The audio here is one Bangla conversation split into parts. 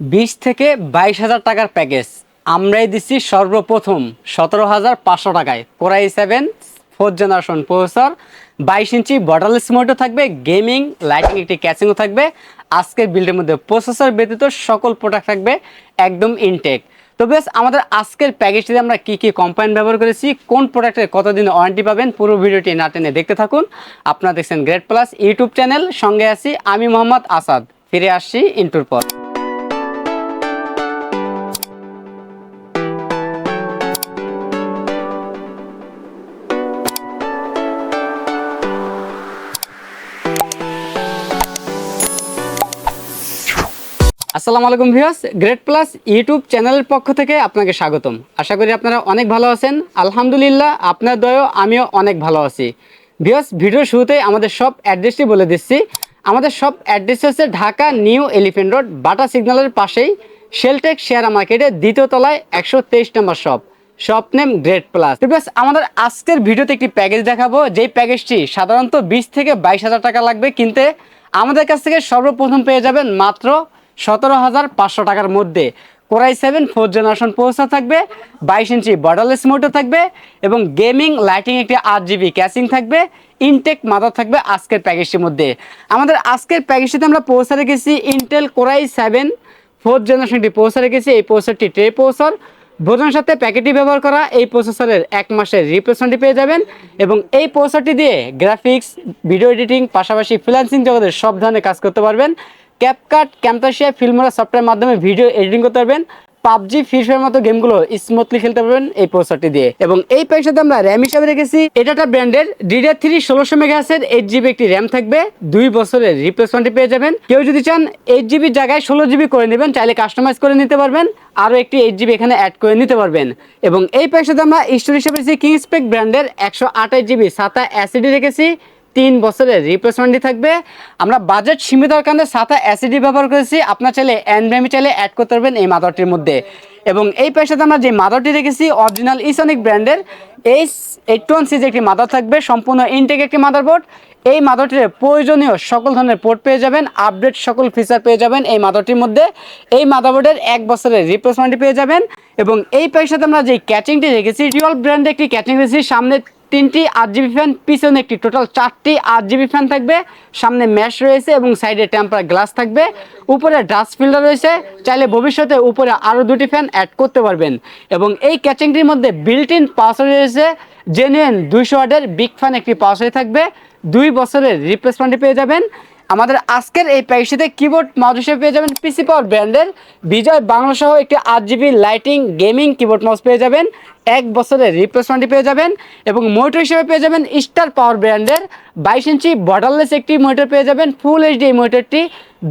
বিশ থেকে বাইশ হাজার টাকার প্যাকেজ। আমরাই দিচ্ছি সর্বপ্রথম সতেরো হাজার পাঁচশো টাকায়। Core i seven fourth generation processor বাইশ ইঞ্চি বর্ডারলেস মোডও থাকবে গেমিং লাইটিং একটি ক্যাচিংও থাকবে। আজকের বিল্ডের মধ্যে প্রসেসর ব্যতীত সকল প্রোডাক্ট থাকবে একদম ইনটেক তো বেশ, আমাদের আজকের প্যাকেজটিতে আমরা কী কী কম্পাইন ব্যবহার করেছি, কোন প্রোডাক্টের কতদিন ওয়ারেন্টি পাবেন, পুরো ভিডিওটি না টেনে দেখতে থাকুন। আপনারা দেখছেন গ্রেট প্লাস ইউটিউব চ্যানেল সঙ্গে আছি আমি মোহাম্মদ আসাদ। ফিরে আসছি ইন্টুর পর আসসালামু আলাইকুম ভিউয়ার্স গ্রেট প্লাস ইউটিউব চ্যানেলের পক্ষ থেকে আপনাকে স্বাগতম। আশা করি আপনারা অনেক ভালো আছেন। আলহামদুলিল্লাহ, আপনার দয়ও আমিও অনেক ভালো আছি। ভিউয়ার্স ভিডিও শুরুতেই আমাদের সব অ্যাড্রেসটি বলে দিচ্ছি। আমাদের সব অ্যাড্রেস হচ্ছে Dhaka new elephant road, Bata সিগন্যালের পাশেই শেলটেক শেয়ার মার্কেটের দ্বিতীয় তলায় একশো তেইশ নম্বর shop. Shop name great plus plus আমাদের আজকের ভিডিওতে একটি প্যাকেজ দেখাবো। যেই প্যাকেজটি সাধারণত বিশ থেকে বাইশ হাজার টাকা লাগবে কিনতে। আমাদের কাছ থেকে সর্বপ্রথম পেয়ে যাবেন মাত্র সতেরো হাজার পাঁচশো টাকার মধ্যে core i seven fourth generation processor থাকবে, বাইশ ইঞ্চি বর্ডারলেস মোটর থাকবে এবং গেমিং লাইটিং একটি আট জিবি ক্যাচিং থাকবে ইনটেক মাদার থাকবে আজকের প্যাকেজটির মধ্যে। আমাদের আজকের প্যাকেজটিতে আমরা পৌঁছে রেখেছি Intel core i seven fourth জেনারেশনটি পৌঁছে রেখেছি, এই প্রসেসরটি ট্রে প্রসেসর ভোজনের সাথে প্যাকেটটি ব্যবহার করা, এই প্রসেসরের এক মাসের রিপ্লেসমেন্টটি পেয়ে যাবেন এবং এই প্রসেসরটি দিয়ে গ্রাফিক্স ভিডিও এডিটিং পাশাপাশি ফ্রিল্যান্সিং জগতের সব ধরনের কাজ করতে পারবেন। ক্যাপকাট ক্যাম্পাসিয়া ফিল্মোরা সফটওয়্যার মাধ্যমে ভিডিও এডিটিং করতে পারবেন। পাবজি ফ্রি ফায়ার মতো গেমগুলো স্মুথলি খেলতে পারবেন এই প্রসেসরটি দিয়ে। এবং এই প্যাকের আমরা র্যাম হিসাবে রেখেছি। এটা একটা ব্র্যান্ডের ডিডিআর থ্রি ষোলোশো মেগাহাসের এইট জিবি একটি র্যাম থাকবে। দুই বছরের রিপ্লেসমেন্টটি পেয়ে যাবেন। কেউ যদি চান এইট জিবির জায়গায় ষোলো জিবি করে নেবেন, চাইলে কাস্টমাইজ করে নিতে পারবেন। আরও একটি এইট জিবি এখানে অ্যাড করে নিতে পারবেন। এবং এই প্যাকের আমরা স্টোর হিসেবে রেখেছি কিংসপেক ব্র্যান্ডের একশো আঠাশ জিবি সাতা অ্যাসিডি রেখেছি। তিন বছরের রিপ্লেসমেন্টই থাকবে। আমরা বাজেট সীমিত কারণে সাথে অ্যাসিডি ব্যবহার করেছি। আপনার চাইলে এনভিএমি চাইলে অ্যাড করতে পারবেন এই মাদারটির মধ্যে। এবং এই পেশাতে আমরা যে মাদারটি রেখেছি অরিজিনাল ইসনিক ব্র্যান্ডের এইচ এইট ওয়ান সিজ একটি মাদার থাকবে। সম্পূর্ণ ইনটেক একটি মাদারবোর্ড এই মাদারটির প্রয়োজনীয় সকল ধরনের পোর্ট পেয়ে যাবেন। আপডেট সকল ফিচার পেয়ে যাবেন এই মাদারটির মধ্যে। এই মাদারবোর্ডের এক বছরের রিপ্লেসমেন্টটি পেয়ে যাবেন। এবং এই পেশাতে আমরা যে ক্যাচিংটি রেখেছি রিওয়াল ব্র্যান্ডে একটি ক্যাচিং রেখেছি। সামনে তিনটি আট জিবি ফ্যান, পিছনে একটি টোটাল চারটি আট জিবি ফ্যান থাকবে, সামনে ম্যাশ রয়েছে এবং সাইডে ট্যাম্পার গ্লাস থাকবে, উপরে ডাস্ট ফিল্টার রয়েছে, চাইলে ভবিষ্যতে উপরে আরও দুটি ফ্যান অ্যাড করতে পারবেন। এবং এই ক্যাচিংটির মধ্যে বিল্ট ইন পাওয়ার রয়েছে জেনুয়েন দুইশো ওয়ার্ডের বিগ ফ্যান একটি পাওয়ার থাকবে, দুই বছরের রিপ্লেসমেন্টে পেয়ে যাবেন। আমাদের আজকের এই প্যাকেজটিতে কিবোর্ড মাউস হিসেবে পেয়ে যাবেন পিসি পাওয়ার ব্র্যান্ডের বিজয় বাংলা সহ একটি আট GB lighting gaming keyboard mouse পেয়ে যাবেন। এক বছরের রিপ্লেসমেন্টটি পেয়ে যাবেন এবং মোটর হিসেবে পেয়ে যাবেন স্টার পাওয়ার ব্র্যান্ডের বাইশ ইঞ্চি বর্ডারলেস একটি মোটর পেয়ে যাবেন ফুল এইচডি এই মোটরটি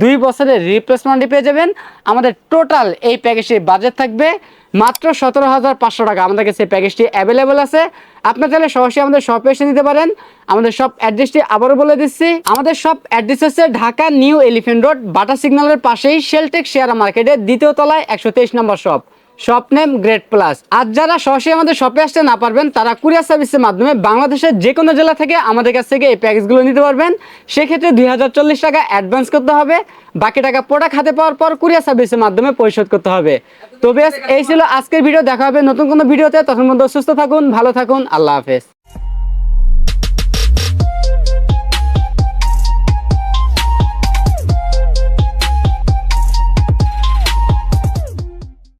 দুই বছরের রিপ্লেসমেন্টটি পেয়ে যাবেন। আমাদের টোটাল এই প্যাকেজটির বাজেট থাকবে মাত্র সতেরো হাজার পাঁচশো টাকা। আমাদের কাছে প্যাকেজটি অ্যাভেলেবেল আছে। আপনার চাইলে সরাসরি আমাদের শপে এসে নিতে পারেন। আমাদের সব অ্যাড্রেসটি আবারও বলে দিচ্ছি। আমাদের সব অ্যাড্রেস হচ্ছে Dhaka new elephant road Bata সিগন্যালের পাশেই শেলটেক শেয়ার মার্কেটের দ্বিতীয় তলায় একশো তেইশ নম্বর shop shop name great plus আর যারা সরাসরি আমাদের শপে আসতে না পারবেন, তারা কুরিয়ার সার্ভিসের মাধ্যমে বাংলাদেশের যে কোনো জেলা থেকে আমাদের কাছ থেকে এই প্যাকেজগুলো নিতে পারবেন। সেক্ষেত্রে দুই হাজার চল্লিশ টাকা অ্যাডভান্স করতে হবে। বাকি টাকা প্রোডাক্ট হাতে পাওয়ার পর কুরিয়ার সার্ভিসের মাধ্যমে পরিশোধ করতে হবে। তো বেশ, এই ছিল আজকের ভিডিও দেখা হবে নতুন কোনো ভিডিওতে তখন মধ্যে সুস্থ থাকুন, ভালো থাকুন। আল্লাহ হাফেজ।